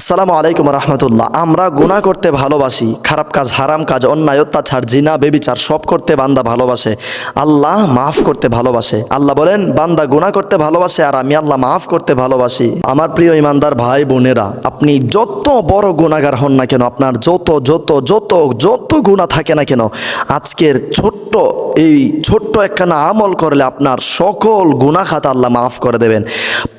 আসসালামু আলাইকুম রহমতুল্লাহ। আমরা গুনাহ করতে ভালোবাসি, খারাপ কাজ, হারাম কাজ, অন্যায়, অত্যাচার, জিনা, বেবিচার, সব করতে বান্দা ভালোবাসে। আল্লাহ মাফ করতে ভালোবাসে। আল্লাহ বলেন, বান্দা গুনাহ করতে ভালোবাসে আর আমি আল্লাহ মাফ করতে ভালোবাসি। আমার প্রিয় ইমানদার ভাই বোনেরা, আপনি যত বড় গুণাগার হন না কেন, আপনার যত যত যত যত গুণা থাকে না কেন, আজকের ছোট্ট, এই ছোট্ট একখানা আমল করলে আপনার সকল গুণা খাতা আল্লাহ মাফ করে দেবেন।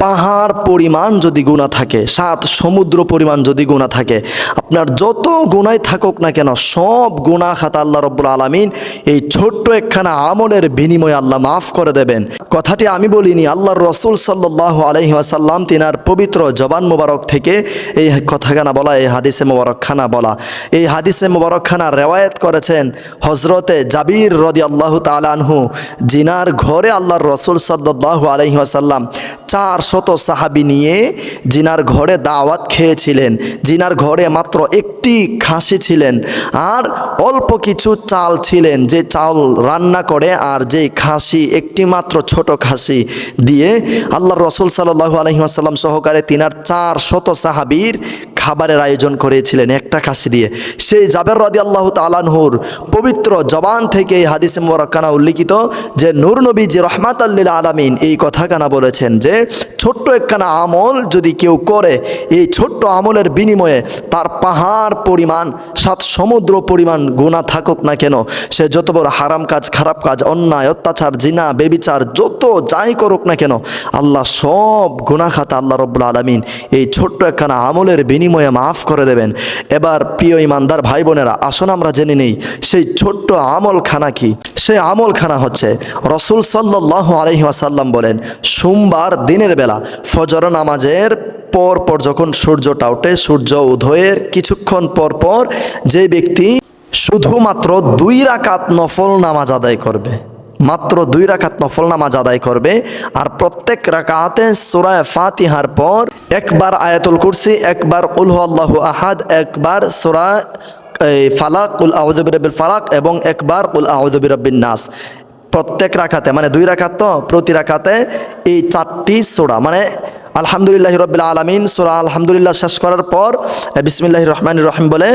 পাহাড় পরিমাণ যদি গুণা থাকে, সাত সমুদ্র পরিমাণ যদি গুণা থাকে, আপনার যত গুণাই থাকুক না কেন, সব গুণা খাতা আল্লাহ রব্বুল আলমিন এই ছোট্ট একখানা আমলের বিনিময়ে আল্লাহ মাফ করে দেবেন। কথাটি আমি বলিনি, আল্লাহর রসুল সাল্লাহ আলহিহাসাল্লাম তিনার পবিত্র জবান মোবারক থেকে এই কথাখানা বলা, এই হাদিসে মোবারক খানা বলা। এই হাদিসে মোবারক খানা রেওয়ায়ত করেছেন হজরতে জাবির রদি আল্লাহ তালানহু জিনার ঘরে আল্লাহর রসুল সাল্লাহ আলহিহাসাল্লাম চার শত সাহাবি নিয়ে জিনার ঘরে দাওয়াত খেয়েছিলেন জিনার ঘরে মাত্র একটি খাসি ছিলেন আর অল্প কিছু চাল ছিলেন। যে চাল রান্না করে আর যে খাসি, একটি মাত্র ছোট খাসি দিয়ে আল্লাহ রসুল সাল্লাহু আলহিহাসাল্লাম সহকারে তিনার চার শত সাহাবির খাবারের আয়োজন করেছিলেন একটা খাসি দিয়ে। সেই জাবের রদি আল্লাহ তালানহুর পবিত্র জবান থেকে এই হাদিসে মোরাক্কানা উল্লিখিত যে, নূর নবী যে রহমাত আল্লিল আলামিন এই কথা কানা বলেছেন যে, ছোট্ট একখানা আমল যদি কেউ করে, এই ছোট্ট আমলের বিনিময়ে তার পাহাড় পরিমাণ, সাত সমুদ্র পরিমাণ গুণা থাকুক না কেন, সে যত বড় হারাম কাজ, খারাপ কাজ, অন্যায়, অত্যাচার, জিনা, বেবিচার, যত যাই করুক না কেন, আল্লাহ সব গুণা খাতা আল্লাহ রব্বুল আলমিন এই ছোট্ট একখানা আমলের বিনিময়ে মাফ করে দেবেন। এবার প্রিয় ইমানদার ভাই বোনেরা আসুন আমরা জেনে নেই, সেই ছোট্ট আমলখানা কি? সেই আমলখানা হচ্ছে, রসুল সাল্লাহ আলহিহাসাল্লাম বলেন, সোমবার দিনের বেলা ফজর নামাজের পর পর যখন সূর্যটা ওঠে, সূর্য উদয়ের কিছুক্ষণ পর পর যে ব্যক্তি শুধুমাত্র দুই রাকাত নফল নামাজ আদায় করবে মাত্র দুই রাখাত নফল নামাজ আদায় করবে। আর প্রত্যেক রাকাতে সুরায় ফাতিহার পর একবার আয়াতুল কুরসি, একবার উলহ আল্লাহ আহাদ, একবার সুরা ফালাক উল আউদবিরবিল ফালাক এবং একবার উল আউদবিরবিন নাস। প্রত্যেক রাখাতে মানে দুই রাখাত তো, প্রতি রাখাতে এই চারটি সোড়া মানে আলহামদুলিল্লাহ রবিল্লা আলমিন, সোরা আলহামদুলিল্লাহ শেষ করার পর বিসমিল্লাহ রহমান রহিম বলে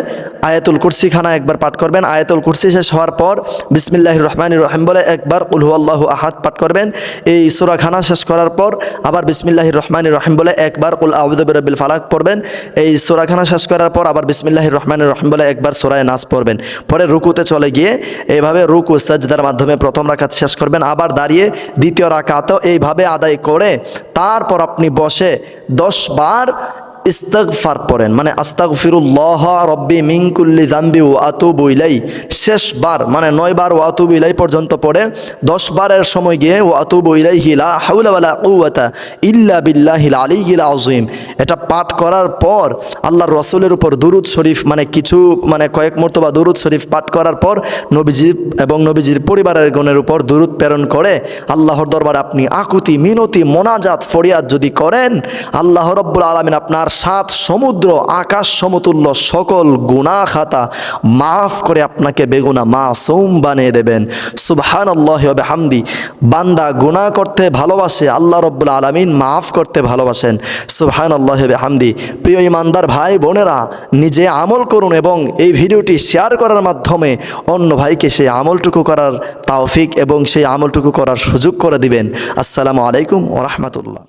আয়াতুল কুরসি খানা একবার পাঠ করবেন। আয়াতুল কুরসি শেষ হওয়ার পর বিসমিল্লাহ রহমান রহিম বলে একবার উলহু আল্লাহ আহাদ পাঠ করবেন। এই সোরা খানা শেষ করার পর আবার বিসমিল্লাহ রহমান রহিম বলে একবার উল আউদব রবিল ফালাক পড়বেন এই সোরাখানা শেষ করার পর আবার বিসমিল্লাহ রহমান রহিম বলে একবার সোরায় নাচ পড়বেন। পরে রুকুতে চলে গিয়ে এইভাবে রুকু সাজদার মাধ্যমে প্রথম রাকাত শেষ করবেন। আবার দাঁড়িয়ে দ্বিতীয় রাকাতও এইভাবে আদায় করে তারপর আপনি বসে দশ বার ইস্তাগফার পড়েন মানে আস্তাগ ফিরুল্লাহ রব্বি মিঙ্কুল্লি জাম্বি ও আতুবু ইলাই। শেষবার মানে নয় বার ও আতুবু ইলাই পর্যন্ত পড়ে দশ বারের সময় গিয়ে ও আতুবু ইলাই হিলা হাউলা কুয়াতা ইল্লা বিল্লাহিল আলী হিলা আজিম এটা পাঠ করার পর, আল্লাহর রসুলের উপর দুরুদ শরীফ মানে কিছু মানে কয়েক মর্তবা দুরুদ শরীফ পাঠ করার পর নবীজির এবং নবীজির পরিবারের গণের উপর দুরুদ প্রেরণ করে, আল্লাহর দরবারে আপনি আকুতি, মিনতি, মোনাজাত, ফরিয়াদ যদি করেন, আল্লাহ রব্বুল আলমিন আপনার সাত সমুদ্র, আকাশ সমতুল্য, সকল গুণা খাতা মাফ করে আপনাকে বেগুনা মা সৌম বানিয়ে দেবেন। সুবহান আল্লাহ হবে হামদি বান্দা গুণা করতে ভালোবাসে, আল্লাহ রব্বুল আলমিন মাফ করতে ভালোবাসেন। সুবহান আল্লাহ হবে হামদি প্রিয় ইমানদার ভাই, বোনেরা, নিজে আমল করুন এবং এই ভিডিওটি শেয়ার করার মাধ্যমে অন্য ভাইকে সেই আমলটুকু করার তাওফিক এবং সেই আমলটুকু করার সুযোগ করে দিবেন। আসসালামু আলাইকুম ও রহমতুল্লাহ।